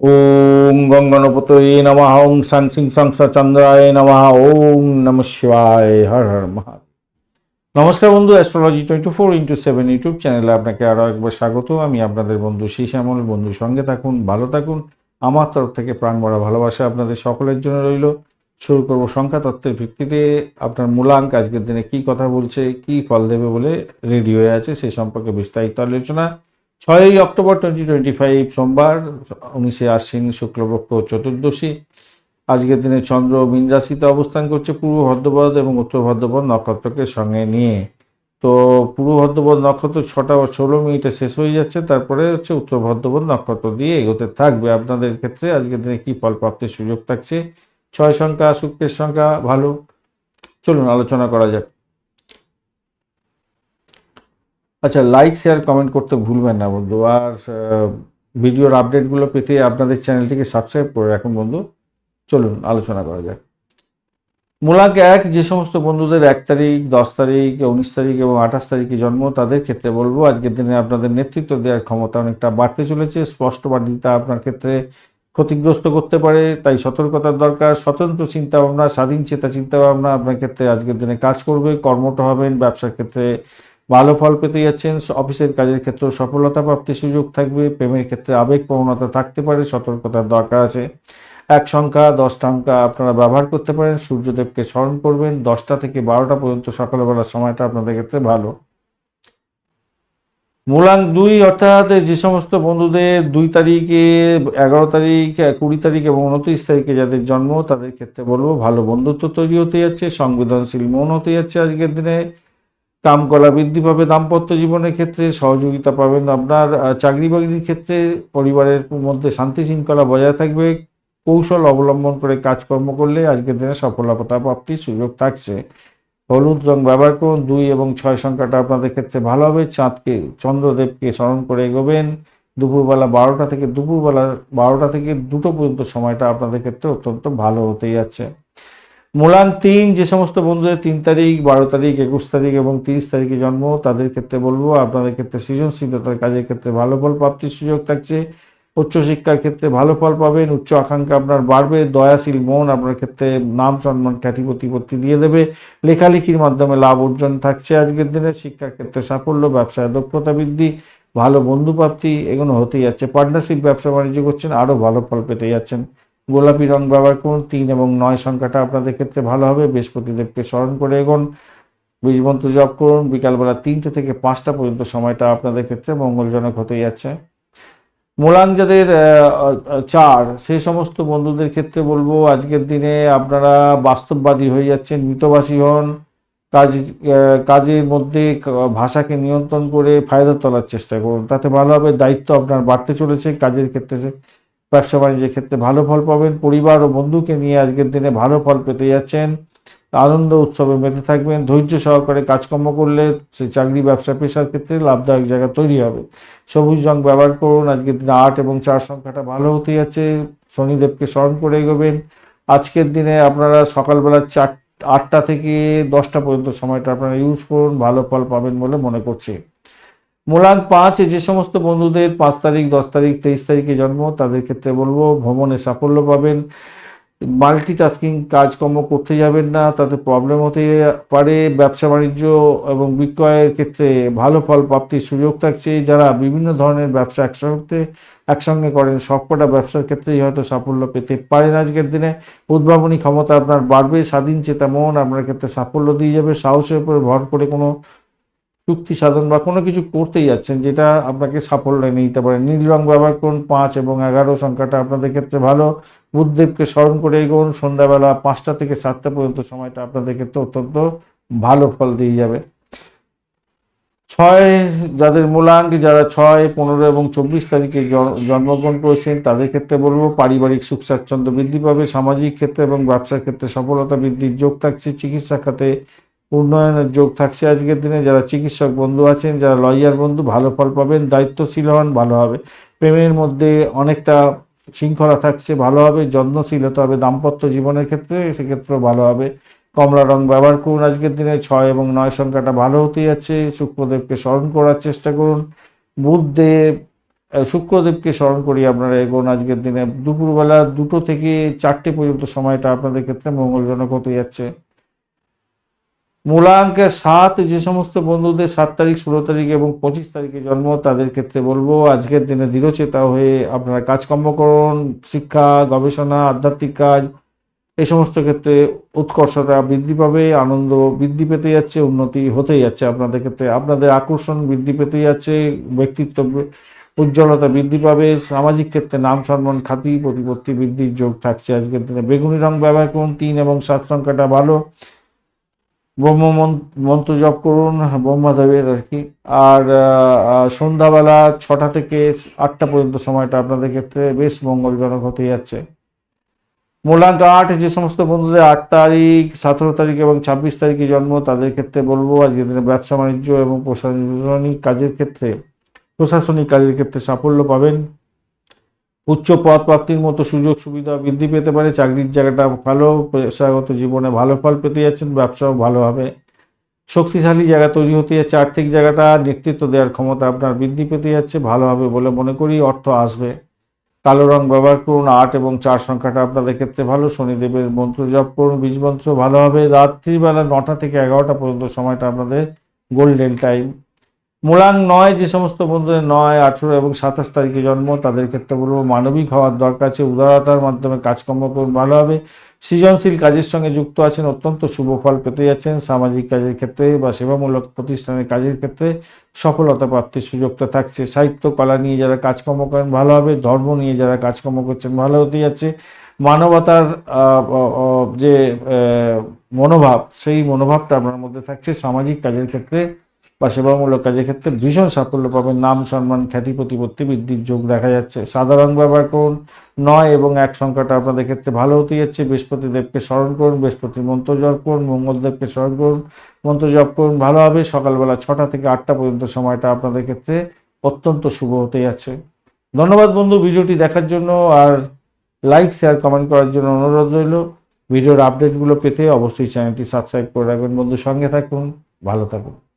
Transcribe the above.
ওম গঙ্গনপতয়ে নমঃ ওং সাং সিং সংস চন্দ্রায় নমঃ, ওম নম শিবায়, হর হর মহাদেব। নমস্কার বন্ধু astrology twenty four into seven YouTube চ্যানেলে আপনাকে আরও একবার স্বাগত। আমি আপনাদের বন্ধু শ্রী শ্যামল বন্ধুর সঙ্গে থাকুন, ভালো থাকুন। আমার তরফ থেকে প্রাণ ভরা ভালোবাসা আপনাদের সকলের জন্য রইল। শুরু করব সংখ্যা তত্ত্বের ভিত্তিতে। আপনার মূলাঙ্ক আজকের দিনে কি কথা বলছে, কি ফল দেবে বলে রেডি হয়ে আছে, সে সম্পর্কে বিস্তারিত আলোচনা। ছয়ই অক্টোবর টোয়েন্টি টোয়েন্টি ফাইভ সোমবার, উনিশে আশ্বিন, শুক্লপক্ষ চতুর্দশী। আজকের দিনে চন্দ্র মীন রাশিতে অবস্থান করছে পূর্ব ভদ্রপদ এবং উত্তর ভদ্রপদ নক্ষত্রকে সঙ্গে নিয়ে। তো পূর্ব ভদ্রপদ নক্ষত্র ছটা বা ষোলো মিনিটে শেষ হয়ে যাচ্ছে, তারপরে হচ্ছে উত্তর ভদ্রপদ নক্ষত্র দিয়ে এগোতে থাকবে। আপনাদের ক্ষেত্রে আজকের দিনে কী ফল প্রাপ্তির সুযোগ থাকছে? ছয় সংখ্যা, শুক্রের সংখ্যা ভালো। চলুন আলোচনা করা যাক। আচ্ছা লাইক শেয়ার কমেন্ট করতে ভুলবেন না বন্ধু। আর ভিডিওর আপডেটগুলো পেতে আপনাদের চ্যানেলটিকে সাবস্ক্রাইব করে রাখুন বন্ধু। চলুন, আলোচনা করা যাক। মূলাঙ্ক এক, যে সমস্ত বন্ধুদের এক তারিখ, দশ তারিখ, উনিশ তারিখ এবং আঠাশ তারিখে জন্ম, তাদের ক্ষেত্রে বলব, আজকের দিনে আপনাদের নেতৃত্ব দেওয়ার ক্ষমতা অনেকটা বাড়তে চলেছে। স্পষ্ট বার্তা আপনার ক্ষেত্রে ক্ষতিগ্রস্ত করতে পারে, তাই সতর্কতার দরকার, স্বতন্ত্র চিন্তা ভাবনা স্বাধীন চেতা চিন্তা ভাবনা আপনার ক্ষেত্রে আজকের দিনে কাজ করবে, কর্মঠ হবেন, ব্যবসার ক্ষেত্রে ভালো ফল পেতে যাচ্ছেন। অফিসের কাজের ক্ষেত্রেও সফলতা প্রাপ্তির সুযোগ থাকবে। প্রেমের ক্ষেত্রে আবেগ প্রবণতা থাকতে পারে, সতর্কতার দরকার আছে। এক সংখ্যা, দশটা অঙ্কা আপনারা ব্যবহার করতে পারেন। সূর্যদেবকে স্মরণ করবেন। দশটা থেকে বারোটা পর্যন্ত সকালবেলার সময়টা আপনাদের ক্ষেত্রে ভালো। মূলাঙ্ক দুই, অর্থাৎ যে সমস্ত বন্ধুদের দুই তারিখে, এগারো তারিখ, কুড়ি তারিখ এবং উনত্রিশ তারিখে যাদের জন্ম, তাদের ক্ষেত্রে বলব ভালো বন্ধুত্ব তৈরি হতে যাচ্ছে। সংবেদনশীল মন হতে যাচ্ছে আজকের দিনে। কামকলা বৃদ্ধি পাবে, দাম্পত্য জীবনের ক্ষেত্রে সহযোগিতা পাবেন, আপনার চাকরি বাকরির ক্ষেত্রে পরিবারের মধ্যে শান্তি শৃঙ্খলা বজায় থাকবে, কৌশল অবলম্বন করে কাজকর্ম করলে আজকের দিনে সফলতা প্রাপ্তির সুযোগ থাকছে। হলুদ রং ব্যবহার করুন, দুই এবং ছয় সংখ্যাটা আপনাদের ক্ষেত্রে ভালো হবে, চাঁদকে, চন্দ্রদেবকে স্মরণ করে এগোবেন, দুপুরবেলা বারোটা থেকে, দুপুরবেলা বারোটা থেকে দুটো পর্যন্ত সময়টা আপনাদের ক্ষেত্রে অত্যন্ত ভালো হতে যাচ্ছে। মূলাঙ্ক তিন, যে সমস্ত বন্ধুদের তিন তারিখ, বারো তারিখ, একুশ তারিখ এবং তিরিশ তারিখে জন্ম, তাদের ক্ষেত্রে বলব আপনাদের ক্ষেত্রে সৃজনশীলতার কাজের ক্ষেত্রে ভালো ফল প্রাপ্তির সুযোগ থাকছে। উচ্চশিক্ষার ক্ষেত্রে ভালো ফল পাবেন, উচ্চ আকাঙ্ক্ষা আপনার বাড়বে, দয়াশীল মন আপনার ক্ষেত্রে নাম, সম্মান, খ্যাতি, প্রতিপত্তি দিয়ে দেবে। লেখালেখির মাধ্যমে লাভ অর্জন থাকছে আজকের দিনে, শিক্ষার ক্ষেত্রে সাফল্য, ব্যবসায় দক্ষতা বৃদ্ধি, ভালো বন্ধু প্রাপ্তি এগুলো হতেই যাচ্ছে। পার্টনারশিপ ব্যবসা বাণিজ্য করছেন, আরও ভালো ফল পেতে যাচ্ছেন। গোলাপি রং ব্যবহার করুন, তিন এবং নয় সংখ্যাটা আপনাদের ক্ষেত্রে ভালো হবে। বৃহস্পতিদেবকে স্মরণ করে এগোন। বীজমন্ত্র জপ করুন। বিকালবেলা তিনটে থেকে পাঁচটা পর্যন্ত সময়টা আপনাদের ক্ষেত্রে মঙ্গলজনক হতে যাচ্ছে মূলাঙ্ক যাদের চার সেই সমস্ত বন্ধুদের ক্ষেত্রে বলব, আজকের দিনে আপনারা বাস্তববাদী হয়ে যাচ্ছেন, মিতবাসী হন। কাজ কাজের মধ্যে ভাষাকে নিয়ন্ত্রণ করে ফায়দা তোলার চেষ্টা করুন। তাতে ভালো হবে, দায়িত্ব আপনার বাড়তে চলেছে, কাজের ক্ষেত্রে ব্যবসা বাণিজ্যের ক্ষেত্রে ভালো ফল পাবেন, পরিবার ও বন্ধুকে নিয়ে আজকের দিনে ভালো ফল পেতে যাচ্ছেন, আনন্দ উৎসবে মেতে থাকবেন, ধৈর্য সহকারে কাজকর্ম করলে সেই চাকরি, ব্যবসা, পেশার ক্ষেত্রে লাভদায়ক জায়গা তৈরি হবে। সবুজ রং ব্যবহার করুন, আজকের দিনে আট এবং চার সংখ্যাটা ভালো হতে যাচ্ছে, শনিদেবকে স্মরণ করে এগোবেন। আজকের দিনে আপনারা সকালবেলা চার, আটটা থেকে দশটা পর্যন্ত সময়টা আপনারা ইউজ করুন, ভালো ফল পাবেন বলে মনে করছি। মূলাঙ্ক পাঁচ যে সমস্ত বন্ধুদের পাঁচ তারিখ, দশ তারিখ, তেইশ তারিখে জন্ম, তাদের ক্ষেত্রে বলব ভ্রমণে সাফল্য পাবেন। মাল্টিটাস্কিং কাজকর্ম করতে যাবেন না, তাতে প্রবলেম হতে পারে। ব্যবসা বাণিজ্য এবং বিক্রয়ের ক্ষেত্রে ভালো ফল প্রাপ্তির সুযোগ থাকছে। যারা বিভিন্ন ধরনের ব্যবসা একসঙ্গে একসঙ্গে করেন, সবকটা ব্যবসার ক্ষেত্রেই হয়তো সাফল্য পেতে পারেন আজকের দিনে। উদ্ভাবনী ক্ষমতা আপনার বাড়বে, স্বাধীন, চেতা, মন আপনার ক্ষেত্রে সাফল্য দিয়ে যাবে। সাহসের উপরে ভর করে কোনো চুক্তি সাধন বা কোনো কিছু করতেই যাচ্ছেন, যেটা আপনাকে সাফল্য এনে দিতে পারে। নীল রং ব্যবহার করুন পাঁচ এবং এগারো, সংখ্যাটা আপনাদের ক্ষেত্রে ভালো। বুদ্ধদেবকে স্মরণ করে এগোন, সন্ধ্যাবেলা পাঁচটা থেকে সাতটা পর্যন্ত সময়টা আপনাদের ক্ষেত্রে অত্যন্ত ভালো ফল দিয়ে যাবে। ছয়, যাদের মূলাঙ্ক, যারা ছয়, পনেরো এবং চব্বিশ তারিখে জন্মগ্রহণ করেছেন, তাদের ক্ষেত্রে বলব পারিবারিক সুখ স্বাচ্ছন্দ্য বৃদ্ধি পাবে, সামাজিক ক্ষেত্রে এবং ব্যবসার ক্ষেত্রে সফলতা বৃদ্ধির যোগ থাকছে, চিকিৎসা খাতে উন্নয়নের যোগ থাকছে আজকের দিনে। যারা চিকিৎসক বন্ধু আছেন, যারা লয়ার বন্ধু, ভালো ফল পাবেন, দায়িত্বশীল হন, ভালো হবে। প্রেমের মধ্যে অনেকটা শৃঙ্খলা থাকছে, ভালো হবে। যত্নশীল হতে হবে। দাম্পত্য জীবনের ক্ষেত্রে সেক্ষেত্রেও ভালো হবে। কমলা রং ব্যবহার করুন আজকের দিনে। ছয় এবং নয় সংখ্যাটা ভালো হতে যাচ্ছে। শুক্রদেবকে স্মরণ করার চেষ্টা করুন। বুধদেব শুক্রদেবকে স্মরণ করি আপনারা এগোন আজকের দিনে। দুপুরবেলা দুটো থেকে চারটে পর্যন্ত সময়টা আপনাদের ক্ষেত্রে মঙ্গলজনক হতে যাচ্ছে। মূলাঙ্কের সাত যে সমস্ত বন্ধুদের সাত তারিখ, ষোলো তারিখ এবং পঁচিশ তারিখে জন্ম, তাদের ক্ষেত্রে বলব আজকের দিনে দৃঢ়চেতা হয়ে আপনারা কাজকর্ম করুন, শিক্ষা, গবেষণা, আধ্যাত্মিক কাজ, এই সমস্ত ক্ষেত্রে উৎকর্ষতা বৃদ্ধি পাবে, আনন্দ বৃদ্ধি পেতে যাচ্ছে, উন্নতি হতেই যাচ্ছে আপনাদের ক্ষেত্রে। আপনাদের আকর্ষণ বৃদ্ধি পেতে যাচ্ছে, ব্যক্তিত্ব উজ্জ্বলতা বৃদ্ধি পাবে, সামাজিক ক্ষেত্রে নাম সম্মান খ্যাতি প্রতিপত্তি বৃদ্ধির যোগ থাকছে আজকের দিনে। বেগুনি রং ব্যবহার করুন, তিন এবং সাত সংখ্যাটা ভালো। ব্রহ্ম মন্ত্র জপ করুন, ব্রহ্মাদেবের আর কি। আর সন্ধ্যাবেলা ছটা থেকে আটটা পর্যন্ত সময়টা আপনাদের ক্ষেত্রে বেশ মঙ্গলজনক হতে যাচ্ছে। মূলাঙ্ক আট, যে সমস্ত বন্ধুদের আট তারিখ, সতেরো তারিখ এবং ছাব্বিশ তারিখে জন্ম, তাদের ক্ষেত্রে বলব আজকের দিনে ব্যবসা বাণিজ্য এবং প্রশাসনিক কাজের ক্ষেত্রে, প্রশাসনিক কাজের ক্ষেত্রে সাফল্য পাবেন। উচ্চ পদ প্রাপ্তির মতো সুযোগ সুবিধা বৃদ্ধি পেতে পারে, চাকরির জায়গাটা ভালো, পেশাগত জীবনে ভালো ফল পেতে যাচ্ছেন, ব্যবসাও ভালো হবে। শক্তিশালী জায়গা তৈরি হতে যাচ্ছে, আর্থিক জায়গাটা নেতৃত্ব দেওয়ার ক্ষমতা আপনার বৃদ্ধি পেতে যাচ্ছে, ভালো হবে বলে মনে করি, অর্থ আসবে। কালো রং ব্যবহার করুন, আট এবং চার সংখ্যাটা আপনাদের ক্ষেত্রে ভালো, শনিদেবের মন্ত্র জপ করুন, বীজ মন্ত্র ভালো হবে, রাত্রিবেলা নটা থেকে এগারোটা পর্যন্ত সময়টা আপনাদের গোল্ডেন টাইম মূলাং নয়, যে সমস্ত বন্ধুদের নয়, আঠেরো এবং সাতাশ তারিখে জন্ম, তাদের ক্ষেত্রে বলব মানবিক হওয়ার দরকার আছে। উদারতার মাধ্যমে কাজকর্ম করুন, ভালো হবে। সৃজনশীল কাজের সঙ্গে যুক্ত আছেন, অত্যন্ত শুভ ফল পেতে যাচ্ছেন। সামাজিক কাজের ক্ষেত্রে বা সেবামূলক প্রতিষ্ঠানের কাজের ক্ষেত্রে সফলতা প্রাপ্তির সুযোগটা থাকছে। সাহিত্য, কলা নিয়ে যারা কাজকর্ম করেন, ভালো হবে। ধর্ম নিয়ে যারা কাজকর্ম করছেন, ভালো হতে যাচ্ছে। মানবতার যে মনোভাব, সেই মনোভাবটা আপনার মধ্যে থাকছে। সামাজিক কাজের ক্ষেত্রে বা সেবামূলক কাজের ক্ষেত্রে ভীষণ সাফল্য পাবেন। নাম, সম্মান, খ্যাতি, প্রতিপত্তি বৃদ্ধির যোগ দেখা যাচ্ছে। সাধারণ ব্যবহার করুন। নয় এবং এক সংখ্যাটা আপনাদের ক্ষেত্রে ভালো হতে যাচ্ছে। বৃহস্পতি দেবকে স্মরণ করুন। বৃহস্পতি মন্ত্র জপ করুন। মঙ্গলদেবকে স্মরণ করুন। মন্ত্র জপ করুন। ভালো হবে। সকালবেলা ছটা থেকে আটটা পর্যন্ত সময়টা আপনাদের ক্ষেত্রে অত্যন্ত শুভ হতে যাচ্ছে। ধন্যবাদ বন্ধু ভিডিওটি দেখার জন্য। আর লাইক শেয়ার কমেন্ট করার জন্য অনুরোধ রইল। ভিডিওর আপডেটগুলো পেতে অবশ্যই চ্যানেলটি সাবস্ক্রাইব করে রাখবেন। বন্ধু সঙ্গে থাকুন। ভালো থাকুন।